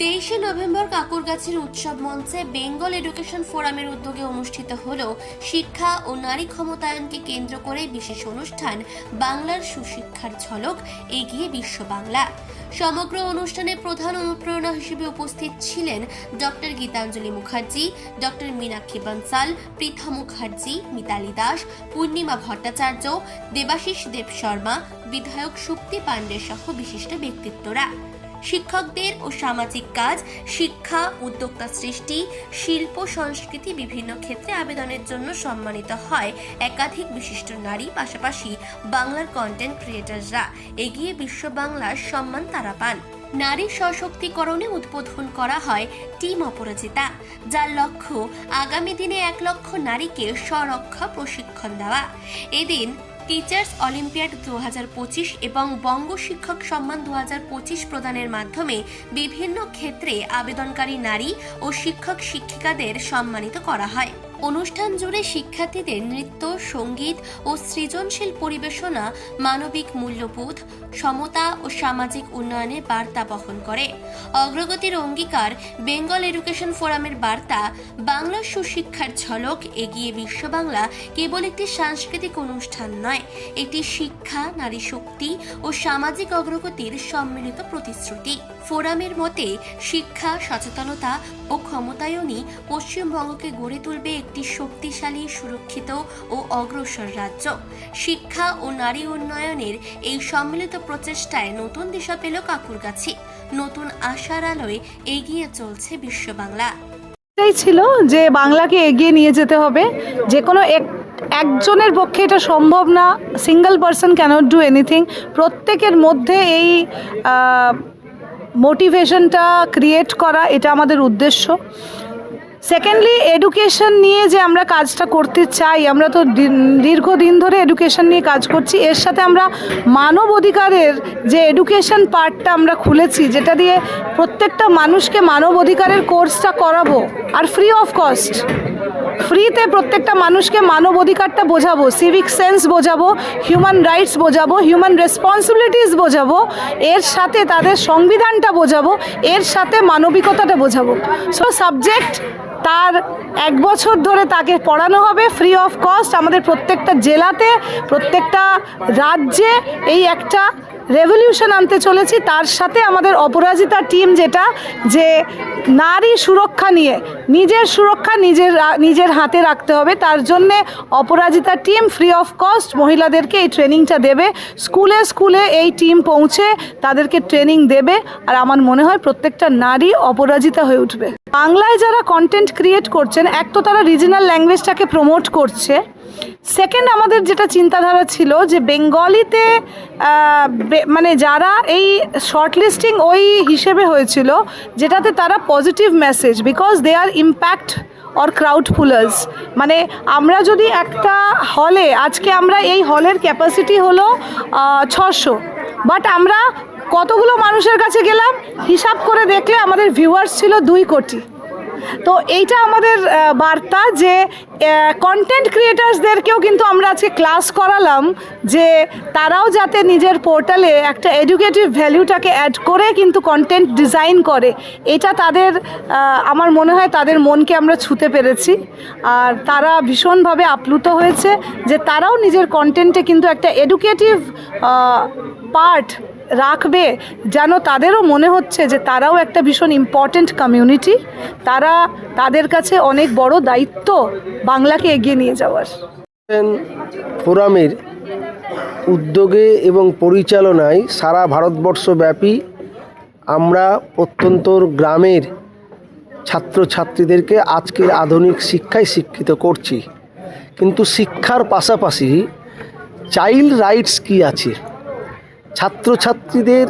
তেইশে নভেম্বর কাকুরগাছির উৎসব মঞ্চে বেঙ্গল এডুকেশন ফোরামের উদ্যোগে অনুষ্ঠিত হল শিক্ষা ও নারী ক্ষমতায়নকে কেন্দ্র করে বিশেষ অনুষ্ঠান, বাংলার সুশিক্ষার ঝলক, এগিয়ে বিশ্ব বাংলা। সমগ্র অনুষ্ঠানে প্রধান অনুপ্রেরণা হিসেবে উপস্থিত ছিলেন ডক্টর গীতাঞ্জলি মুখার্জি, ডক্টর মীনাক্ষী বনসাল, পৃথা মুখার্জি, মিতালি দাস, পূর্ণিমা ভট্টাচার্য, দেবাশিস দেব শর্মা, বিধায়ক শক্তি পাণ্ডে সহ বিশিষ্ট ব্যক্তিত্বরা। শিক্ষকদের ও সামাজিক কাজ, শিক্ষা, উদ্যোক্তা সৃষ্টি, শিল্প, সংস্কৃতি বিভিন্ন ক্ষেত্রে আবেদনের জন্য সম্মানিত হয় একাধিক বিশিষ্ট নারী, পাশাপাশি বাংলার কন্টেন্ট ক্রিয়েটাররা এগিয়ে বিশ্ব বাংলার সম্মান তারা পান। নারী সশক্তিকরণে উদ্বোধন করা হয় টিম অপরাজিতা, যার লক্ষ্য আগামী দিনে এক লক্ষ নারীকে স্বরক্ষা, প্রশিক্ষণ দেওয়া। এদিন টিচার্স অলিম্পিয়াড দু হাজার পঁচিশ এবং বঙ্গ শিক্ষক সম্মান দু হাজার পঁচিশ প্রদানের মাধ্যমে বিভিন্ন ক্ষেত্রে আবেদনকারী নারী ও শিক্ষক শিক্ষিকাদের সম্মানিত করা হয়। অনুষ্ঠান জুড়ে শিক্ষার্থীদের নৃত্য, সংগীত ও সৃজনশীল পরিবেশনা, মানবিক মূল্যবোধ, সমতা ও সামাজিক উন্নয়নের বার্তা বহন করে। অগ্রগতির অঙ্গীকার বেঙ্গল এডুকেশন ফোরামের বার্তা, বাংলা সুশিক্ষার ঝলক এগিয়ে বিশ্ব বাংলা কেবল একটি সাংস্কৃতিক অনুষ্ঠান নয়, এটি শিক্ষা, নারী শক্তি ও সামাজিক অগ্রগতির সম্মিলিত প্রতিশ্রুতি। ফোরামের মতে, শিক্ষা, সচেতনতা ও ক্ষমতায়নই পশ্চিমবঙ্গকে গড়ে তুলবে একটি শক্তিশালী, সুরক্ষিত ও অগ্রসর রাজ্য। শিক্ষা ও নারী উন্নয়নের এই সম্মিলিত প্রচেষ্টায় নতুন দিশা পেল কাকুরগাছি। নতুন আশার আলোয় এগিয়ে চলছে বিশ্ব বাংলা এটাই ছিল যে বাংলাকে এগিয়ে নিয়ে যেতে হবে। যে কোনো এক, একজনের পক্ষে এটা সম্ভব না। Single person can't do anything প্রত্যেকের মধ্যে এই মোটিভেশনটা ক্রিয়েট করা, এটা আমাদের উদ্দেশ্য। সেকেন্ডলি এডুকেশন নিয়ে যে আমরা কাজটা করতে চাই, আমরা তো দীর- দীর্ঘদিন ধরে এডুকেশন নিয়ে কাজ করছি, এর সাথে আমরা মানব অধিকারের যে এডুকেশন পার্টটা আমরা খুলেছি, যেটা দিয়ে প্রত্যেকটা মানুষকে মানব অধিকারের কোর্সটা করাবো, আর ফ্রি অফ কস্ট ফ্রিতে প্রত্যেকটা মানুষকে মানব অধিকারটা বোঝাবো সিভিক সেন্স বোঝাবো হিউম্যান রাইটস বোঝাবো হিউম্যান রেসপন্সিবিলিটিস বোঝাবো, এর সাথে তাদের সংবিধানটা বোঝাবো, এর সাথে মানবিকতাটা বোঝাবো। সো সাবজেক্ট তার এক বছর ধরে তাকে পড়ানো হবে ফ্রি অফ কস্ট আমাদের প্রত্যেকটা জেলাতে, প্রত্যেকটা রাজ্যে এই একটা রেভলিউশন আনতে চলেছি। তার সাথে আমাদের অপরাজিতা টিম যেটা, যে নারী সুরক্ষা নিয়ে, নিজের সুরক্ষা নিজের নিজের হাতে রাখতে হবে। তার জন্যে Aparajita team free of cost মহিলাদেরকে এই ট্রেনিংটা দেবে। স্কুলে স্কুলে এই টিম পৌঁছে তাদেরকে ট্রেনিং দেবে। আর আমার মনে হয় প্রত্যেকটা নারী অপরাজিতা হয়ে উঠবে। বাংলায় যারা কন্টেন্ট ক্রিয়েট করছেন, এক তো তারা রিজনাল ল্যাঙ্গুয়েজটাকে প্রমোট করছে। সেকেন্ড আমাদের যেটা চিন্তাধারা ছিল যে বেঙ্গলিতে মানে যারা এই শর্টলিস্টিং ওই হিসেবে হয়েছিল, যেটাতে তারা positive message because they are impact or crowd pullers মানে আমরা যদি একটা হলে আজকে আমরা এই হলের ক্যাপাসিটি হলো ছশো। বাট আমরা কতগুলো মানুষের কাছে গেলাম? হিসাব করে দেখলে আমাদের ভিউয়ার্স ছিল দুই কোটি। তো এইটা আমাদের বার্তা যে কন্টেন্ট ক্রিয়েটার্সদেরকেও কিন্তু আমরা আজকে ক্লাস করালাম যে তারাও যাতে নিজের পোর্টালে একটা এডুকেটিভ ভ্যালুটাকে অ্যাড করে কিন্তু কন্টেন্ট ডিজাইন করে। এটা তাদের আমার মনে হয় তাদের মনকে আমরা ছুতে পেরেছি। আর তারা ভীষণভাবে আপ্লুত হয়েছে যে তারাও নিজের কন্টেন্টে কিন্তু একটা এডুকেটিভ পার্ট রাখবে, যেন তাদেরও মনে হচ্ছে যে তারাও একটা ভীষণ ইম্পর্ট্যান্ট কমিউনিটি তারা তাদের কাছে অনেক বড় দায়িত্ব বাংলাকে এগিয়ে নিয়ে যাওয়ার। ফোরামের উদ্যোগে এবং পরিচালনায় সারা ভারতবর্ষব্যাপী আমরা প্রত্যন্ত গ্রামের ছাত্রছাত্রীদেরকে আজকের আধুনিক শিক্ষায় শিক্ষিত করছি। কিন্তু শিক্ষার পাশাপাশি চাইল্ড রাইটস কি আছে? ছাত্রছাত্রীদের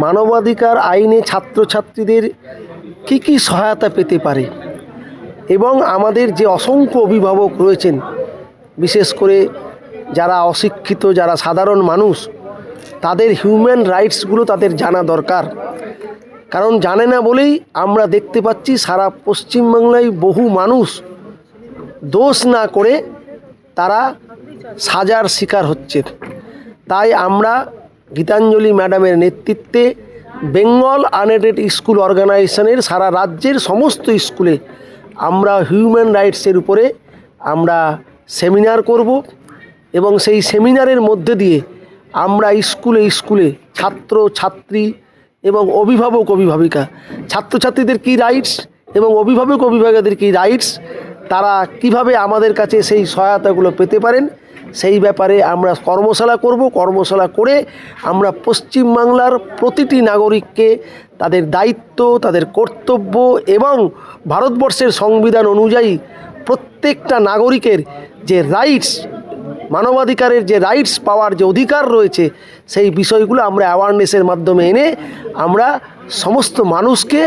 মানবাধিকার আইনে ছাত্রছাত্রীদের কি কি সহায়তা পেতে পারে? এবং আমাদের যে অসংখ্য অভিভাবক রয়েছেন, বিশেষ করে যারা অশিক্ষিত, যারা সাধারণ মানুষ, তাদের হিউম্যান রাইটসগুলো তাদের জানা দরকার। কারণ জানে না বলেই আমরা দেখতে পাচ্ছি সারা পশ্চিমবাংলায় বহু মানুষ দোষ না করে তারা সাজার শিকার হচ্ছে তাই আমরা গীতাঞ্জলি ম্যাডামের নেতৃত্বে বেঙ্গল আনএডেড স্কুল অর্গানাইজেশনের সারা রাজ্যের সমস্ত স্কুলে আমরা হিউম্যান রাইটসের উপরে আমরা সেমিনার করব এবং সেই সেমিনারের মধ্যে দিয়ে আমরা স্কুলে স্কুলে ছাত্র, ছাত্রী এবং অভিভাবক, অভিভাবিকা, ছাত্রছাত্রীদের কী রাইটস এবং অভিভাবক, অভিভাবকদের কী রাইটস তারা কীভাবে আমাদের কাছে সেই সহায়তাগুলো পেতে পারেন সেই ব্যাপারে আমরা কর্মশালা করব কর্মশালা করে আমরা পশ্চিমবাংলার প্রতিটি নাগরিককে তাদের দায়িত্ব, তাদের কর্তব্য এবং ভারতবর্ষের সংবিধান অনুযায়ী প্রত্যেকটা নাগরিকের যে রাইটস মানবাধিকারের যে রাইটস পাওয়ার যে অধিকার রয়েছে, সেই বিষয়গুলো আমরা অ্যাওয়ারনেসের মাধ্যমে এনে আমরা সমস্ত মানুষকে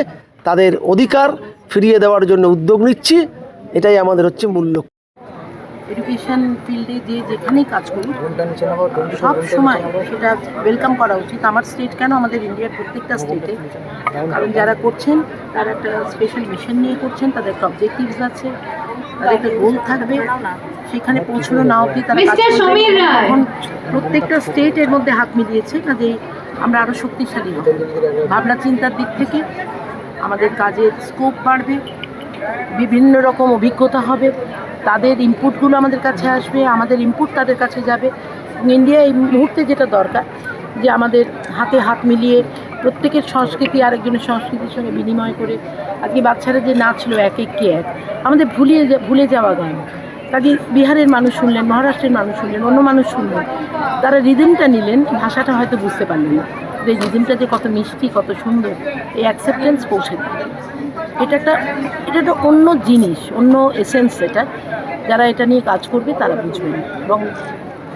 তাদের অধিকার ফিরিয়ে দেওয়ার জন্য উদ্যোগ নিচ্ছি এটাই আমাদের হচ্ছে মূল। এডুকেশন ফিল্ডে যে যেখানেই কাজ করি সব সময় সেটা ওয়েলকাম করা উচিত। আমার স্টেট কেন আমাদের ইন্ডিয়ার প্রত্যেকটা স্টেটে কারণ যারা করছেন তারা একটা স্পেশাল মিশন নিয়ে করছেন তাদের একটা অবজেক্টিভস আছে তাদের একটা গোল থাকবে। সেখানে পৌঁছানো না অবধি তারা এখন প্রত্যেকটা স্টেট এর মধ্যে হাত মিলিয়েছে কাজেই আমরা আরও শক্তিশালী হব। ভাবনা চিন্তার দিক থেকে আমাদের কাজের স্কোপ বাড়বে বিভিন্ন রকম অভিজ্ঞতা হবে। তাদের ইনপুটগুলো আমাদের কাছে আসবে, আমাদের ইনপুট তাদের কাছে যাবে। ইন্ডিয়া এই মুহূর্তে যেটা দরকার, যে আমাদের হাতে হাত মিলিয়ে প্রত্যেকের সংস্কৃতি, আরেকজনের সংস্কৃতির সঙ্গে বিনিময় করে আজকে বাচ্চারা যে নাচলো এক এক কে এক, আমাদের ভুলিয়ে ভুলে যাওয়া গান। কাজে বিহারের মানুষ শুনলেন, মহারাষ্ট্রের মানুষ শুনলেন, অন্য মানুষ শুনলেন, তারা রিদমটা নিলেন, ভাষাটা হয়তো বুঝতে পারলেন না। যে রিদমটা যে কত মিষ্টি, কত সুন্দর, এই অ্যাকসেপ্টেন্স পৌঁছে দিলেন। এটা একটা এটা একটা অন্য জিনিস, অন্য এসেন্স এটা। যারা এটা নিয়ে কাজ করবে তারা বুঝবেন এবং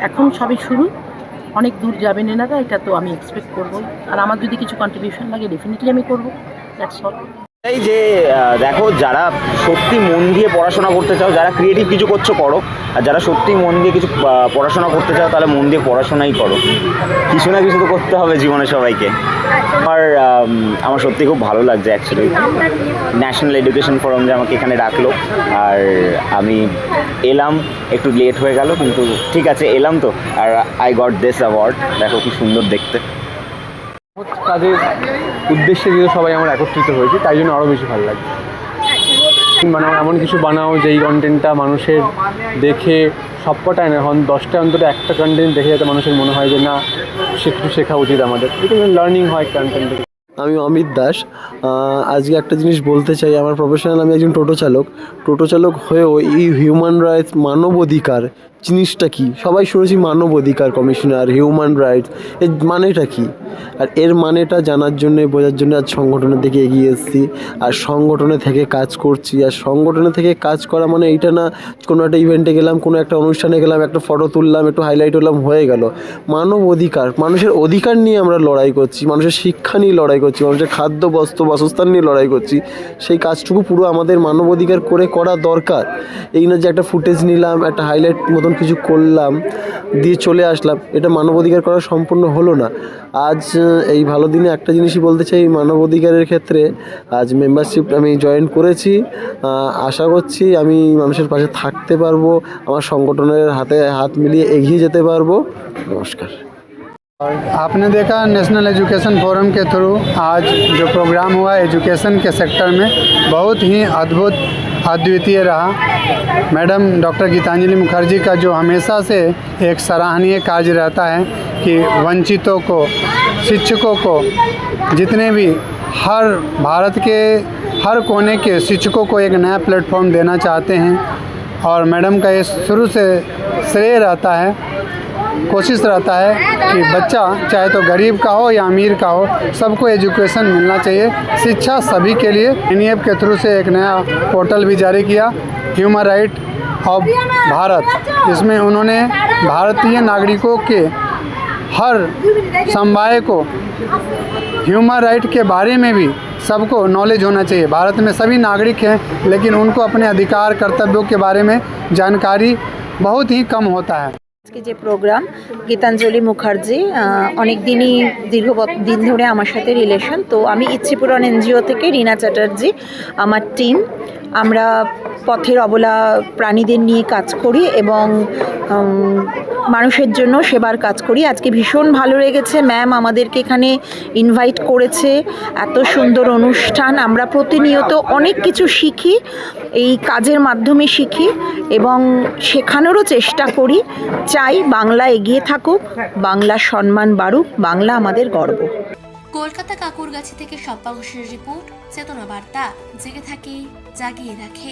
এখন সবই শুরু। অনেক দূর যাবেন এনারা এটা তো আমি এক্সপেক্ট করব আর আমার যদি কিছু কন্ট্রিবিউশন লাগে ডেফিনেটলি আমি করব। দ্যাটস অল এই যে দেখো যারা সত্যি মন দিয়ে পড়াশোনা করতে চাও যারা ক্রিয়েটিভ কিছু করছ করো আর যারা সত্যি মন দিয়ে কিছু পড়াশোনা করতে চাও তাহলে মন দিয়ে পড়াশোনাই করো। কিছু না কিছু তো করতে হবে জীবনে সবাইকে। আমার আমার সত্যি খুব ভালো লাগছে অ্যাকচুয়ালি ন্যাশনাল এডুকেশন ফোরাম যে আমাকে এখানে ডাকলো আর আমি এলাম একটু লেট হয়ে গেল কিন্তু ঠিক আছে এলাম তো। আর আই গট দিস অ্যাওয়ার্ড দেখো কি সুন্দর দেখতে। উদ্দেশ্যে যেহেতু সবাই আমরা একত্রিত হয়েছি, তাই জন্য আরও বেশি ভালো লাগে বানাও এমন কিছু বানাও, যেই কন্টেন্টটা মানুষের দেখে সবকটাই না, এখন দশটা অন্তত একটা কন্টেন্ট দেখে যাতে মানুষের মনে হয় যে, না কিছু শেখা উচিত আমাদের। লার্নিং হয় কন্টেন্ট আমি অমিত দাস। আজকে একটা জিনিস বলতে চাই, আমার প্রফেশনাল আমি একজন টোটো চালক। টোটো চালক হয়েও এই হিউম্যান রাইটস মানব অধিকার জিনিসটা কি? সবাই শুনেছি মানব অধিকার কমিশনার হিউম্যান রাইটস এর মানেটা কি? আর এর মানেটা জানার জন্য, বোঝার জন্য আজ সংগঠনের দিকে এগিয়ে এসেছি। আর সংগঠনে থেকে কাজ করছি। আর সংগঠনে থেকে কাজ করা মানে এইটা না, কোনো একটা ইভেন্টে গেলাম, কোনো একটা অনুষ্ঠানে গেলাম, একটা ফটো তুললাম, একটু হাইলাইট হলাম, হয়ে গেল। মানব অধিকার, মানুষের অধিকার নিয়ে আমরা লড়াই করছি, মানুষের শিক্ষা নিয়ে লড়াই করছি, মানুষের খাদ্য বস্ত্র বাসস্থান নিয়ে লড়াই করছি। সেই কাজটুকু পুরো আমাদের মানব অধিকার করে করা দরকার। এই না যে একটা ফুটেজ নিলাম, একটা হাইলাইট মতন কিছু করলাম দিয়ে চলে আসলাম এটা মানব অধিকার করা সম্পূর্ণ হলো না আজ আহ, এই ভালো দিনে একটা জিনিসই বলতে চাই মানব অধিকারের ক্ষেত্রে আজ মেম্বারশিপ আমি জয়েন করেছি আহ, আশা করছি আমি মানুষের পাশে থাকতে পারবো আমার সংগঠনের হাতে হাত মিলিয়ে এগিয়ে যেতে পারবো নমস্কার आपने देखा नेशनल एजुकेशन फोरम के थ्रू आज जो प्रोग्राम हुआ एजुकेशन के सेक्टर में बहुत ही अद्भुत अद्वितीय रहा। मैडम, डॉक्टर गीतांजलि मुखर्जी का जो हमेशा से एक सराहनीय कार्य रहता है कि वंचितों को, शिक्षकों को, जितने भी हर भारत के, हर कोने के शिक्षकों को एक नया प्लेटफॉर्म देना चाहते हैं। और मैडम का ये शुरू से श्रेय रहता है कोशिश रहता है कि बच्चा चाहे तो गरीब का हो या अमीर का हो, सबको एजुकेशन मिलना चाहिए। शिक्षा सभी के लिए। एन के थ्रू से एक नया पोर्टल भी जारी किया ह्यूमन राइट ऑफ़ भारत इसमें उन्होंने भारतीय नागरिकों के हर समवाय को ह्यूमन राइट के बारे में भी सबको नॉलेज होना चाहिए। भारत में सभी नागरिक हैं, लेकिन उनको अपने अधिकार, कर्तव्यों के बारे में जानकारी बहुत ही कम होता है। আজকে যে প্রোগ্রাম, গীতাঞ্জলি মুখার্জি অনেক দিনই দীর্ঘ দিন ধরে আমার সাথে রিলেশন তো আমি ইচ্ছিপুরন এনজিও থেকে রিনা চ্যাটার্জি, আমার টিম আমরা পথের অবলা প্রাণীদের নিয়ে কাজ করি এবং মানুষের জন্য সেবার কাজ করি। আজকে ভীষণ ভালো লেগেছে। ম্যাম আমাদেরকে এখানে ইনভাইট করেছে। এত সুন্দর অনুষ্ঠান। আমরা প্রতিনিয়ত অনেক কিছু শিখি, এই কাজের মাধ্যমে শিখি এবং শেখানোরও চেষ্টা করি। চাই বাংলা এগিয়ে থাকুক বাংলার সম্মান বাড়ুক, বাংলা আমাদের গর্ব। কলকাতা কাকুর কাকুরগাছি থেকে সব্বা ঘোষের রিপোর্ট, চেতনা বার্তা। জেগে থাকে, জাগিয়ে রাখে।